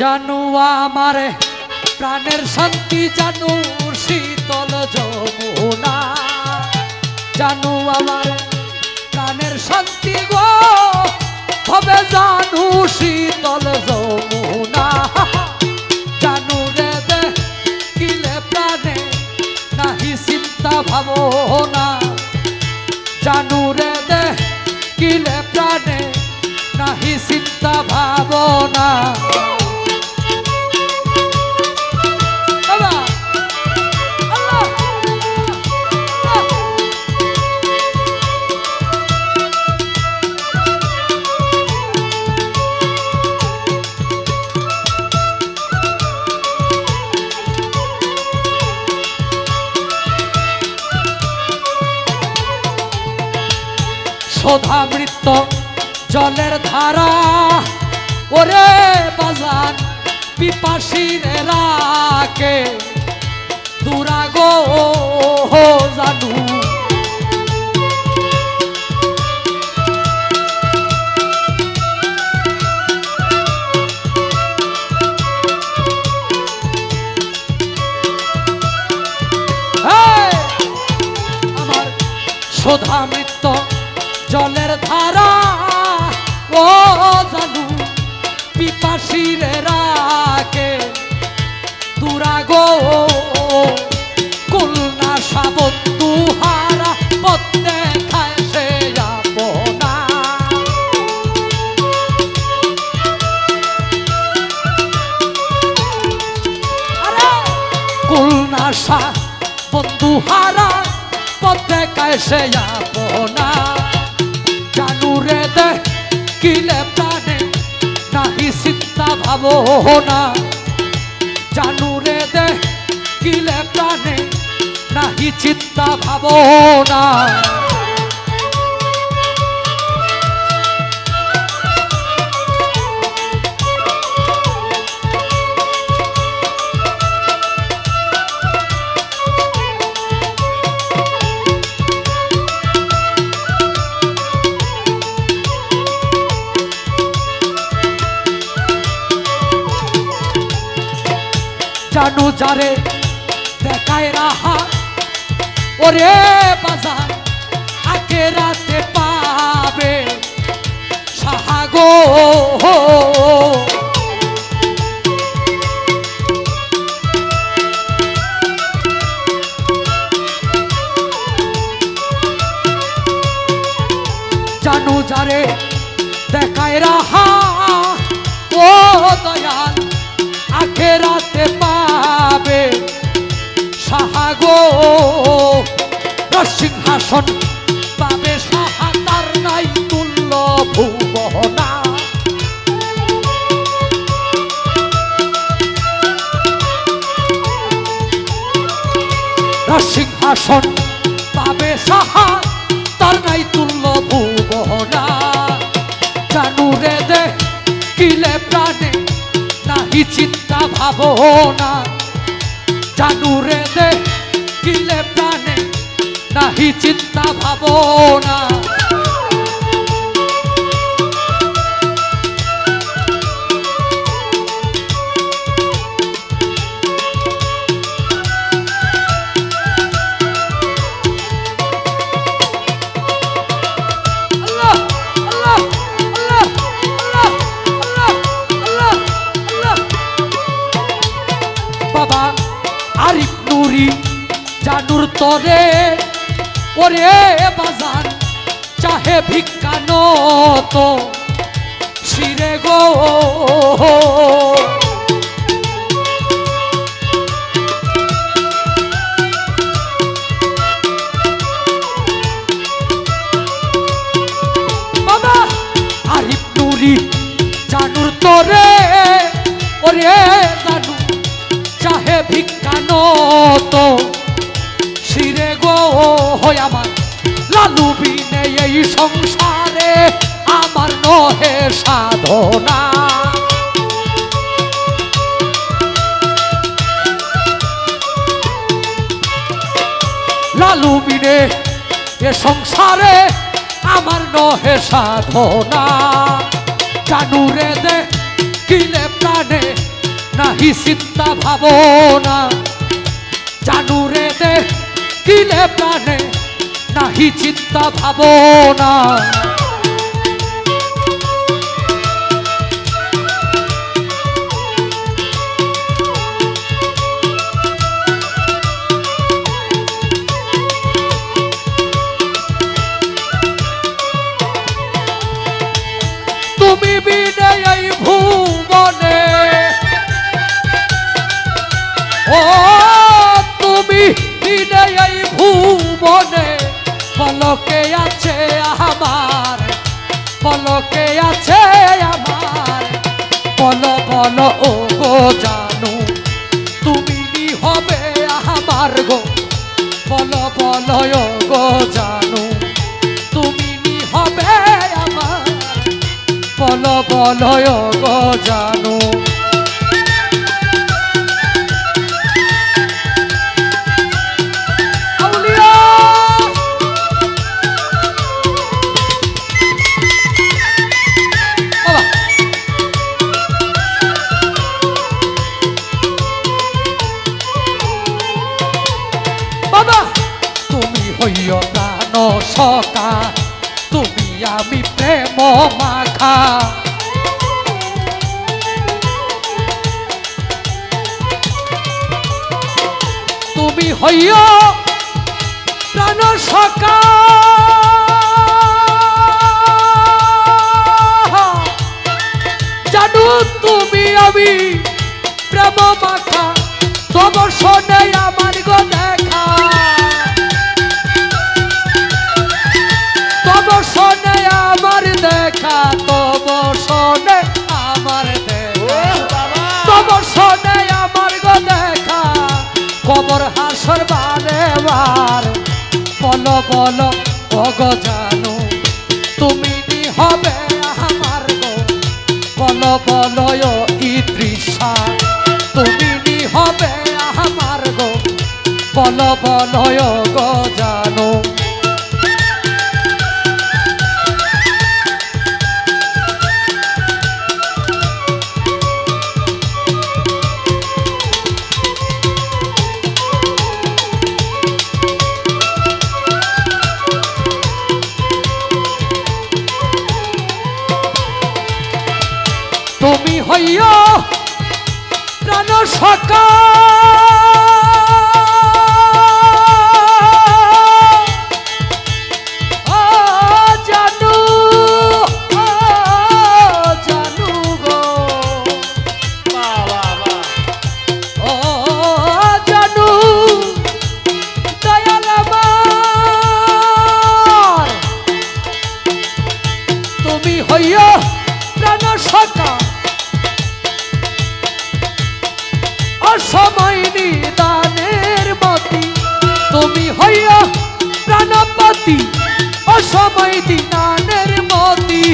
জানু আমার, প্রাণের শান্তি জানু, শীতল যমুনা। জানু আমার, প্রাণের শান্তি গো, হবে জানু শীতল যমুনা। জানু রে দে, কিলে প্রাণে নাহি চিন্তা ভাবনা। জানু রে দে, কিলে প্রাণে নাহি চিন্তা ভাবনা। মৃত্য জলের ধারা। ওরে বাজান পিপাসির রাকে। দুরাগো জানু সোধা মৃত্য জলের ধারা, ও জানু পিপাসির রাকে। দুরাগো কুলনা সাবন্ধু হারা পত্তে খায় সে আপনা আরে! কুলনাশা বন্ধু হারা পথে কায়সে আপনা জানু কিলে প্রাণে নাহি চিন্তা ভাবনা। জানু রে দে কিলে প্রাণে নাহি চিন্তা ভাবনা। জানু যারে দেখায় রাহা। ওরে বাজার আগে রাতে পাবে সাহাগো। জানু যারে দেখায় রাহা। ও দয়াল আখেরাতে সাহাগো সিংহাসন পাবে সাহা, তার নাই তুল্য ভুবনা সিংহাসন পাবে সাহা, তার নাই তুল্য ভুবনা জানু রে দে, কিলে প্রাণে নাহি চিন্তা ভাবনা। জানু রে দে কিলে প্রাণে নাহি চিন্তা ভাবনা। ওরে বাজান চাহে ভিক্ষা তো শিরে গো। নুরি, জানুর তরে। ওরে জানু, চাহে ভিক্ষা তো হয় আমার। লালু বিনে এই সংসারে আমার নহে সাধনা। লালু বিনে এ সংসারে আমার নহে সাধনা। জানু রে দে নাহি চিন্তা ভাবনা। জানু রে দে কিলে প্রাণে নাহি চিন্তা ভাবনা। বল বল হইয় প্রাণ সকা জানু তুমি আমি প্রেম মাখা। তোমার শোনে আমার গো বল অগ জানো, তুমি হবে আমার গো। বল বল ইদৃশা তুমি হবে আমার গো। বল বল গো জানো। তুমি হইয়া প্রাণ সকা হইয়া প্রাণপতি, অসময় দিনানের মতি,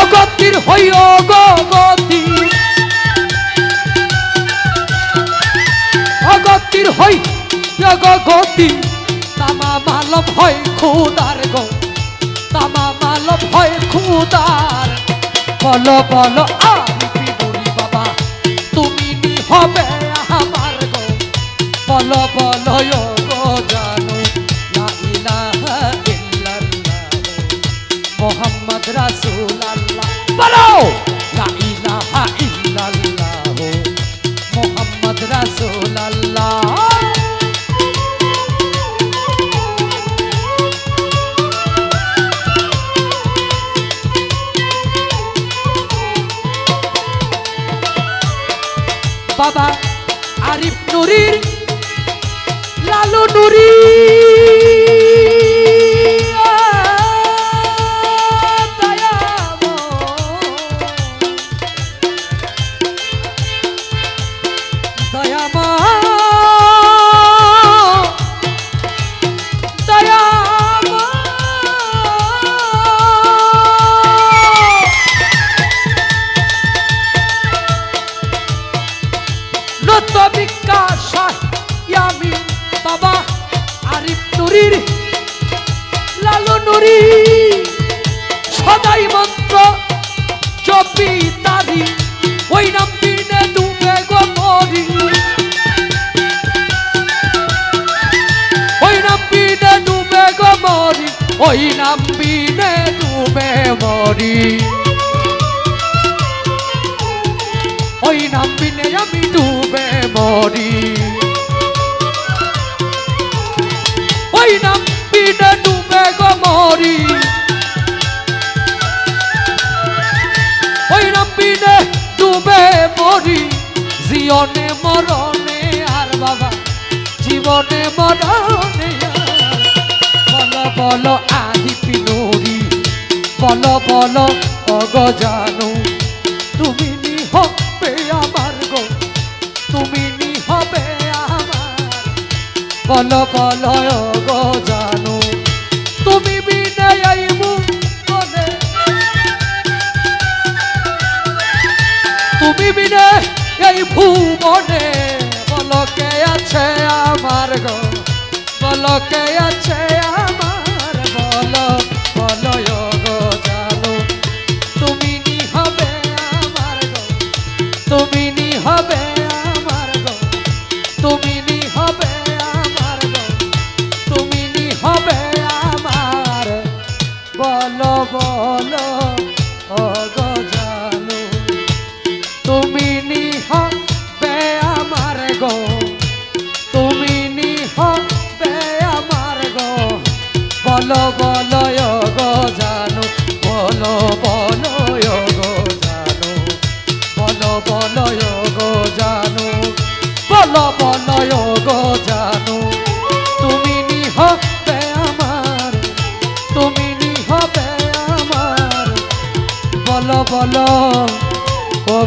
অগতির হইয়া গতি। অগতির হই গতি, তামা মাল ভয় খুদার গো। তামা মাল ভয় খুদার বল বল, আমি পিবুরি বাবা, তুমি হবে আমার গো। বল বল মোহাম্মদ রাসূল আল্লাহ বলো! লা ইলাহা ইল্লাল্লাহ। মোহাম্মদ রাসূল আল্লাহ বাবা আরিফ নুরির নরীর, লাল নরী সদাই মন্ত্র চপি তারি, ওই নাম দিনে ডুবে গো ওই নাম বিনে ডুবে গো ওই নাম বিনে ডুবে মরি। ওই নাম বিনে আমি ডুবে মরি। গো মরি ওই নাম বিনে ডুবে মরি জীবনে মরণে আর বাবা, জীবনে মরণে। বলো বলো আহি পিনুরি বলো বলো, অগ জানু, তুমি বলো বলো জানু